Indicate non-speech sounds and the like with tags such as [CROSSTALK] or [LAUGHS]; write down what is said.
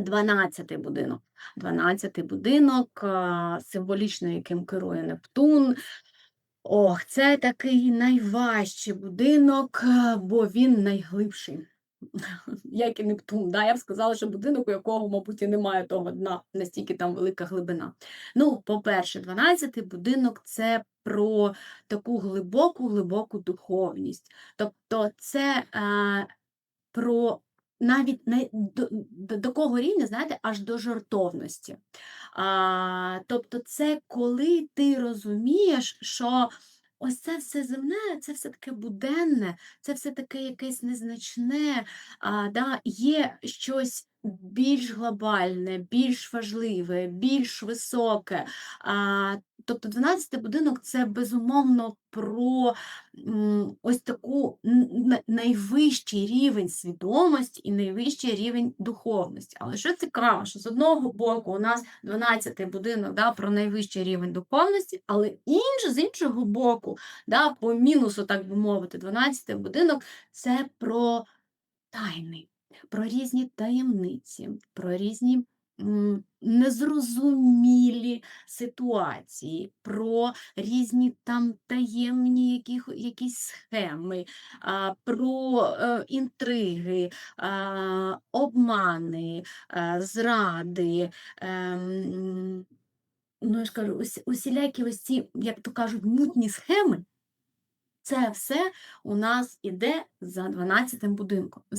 12 будинок. 12 будинок, символічно яким керує Нептун. Ох, це такий найважчий будинок, бо він найглибший. [LAUGHS] Як і Нептун. Да? Я б сказала, що будинок, у якого, мабуть, і немає того дна, настільки там велика глибина. Ну, по-перше, 12 будинок це про таку глибоку, глибоку духовність. Тобто це е, про навіть не, до, до, кого рівня, знаєте, аж до жартовності. А, тобто, це коли ти розумієш, що ось це все земне, це все таке буденне, це все таке якесь незначне, а, да, є щось більш глобальне, більш важливе, більш високе. А, тобто 12 будинок це безумовно про ось таку найвищий рівень свідомості і найвищий рівень духовності. Але що цікаво, що з одного боку у нас 12 будинок да, про найвищий рівень духовності, але інш, з іншого боку, да, по мінусу, так би мовити, 12 будинок це про тайни, про різні таємниці, про різні незрозумілі ситуації, про різні там таємні яких, якісь схеми, а, про е, інтриги, а, обмани, а, зради. ем, Ну, я ж кажу, ус- усілякі ось ці, як то кажуть, мутні схеми, це все у нас іде за 12 будинком.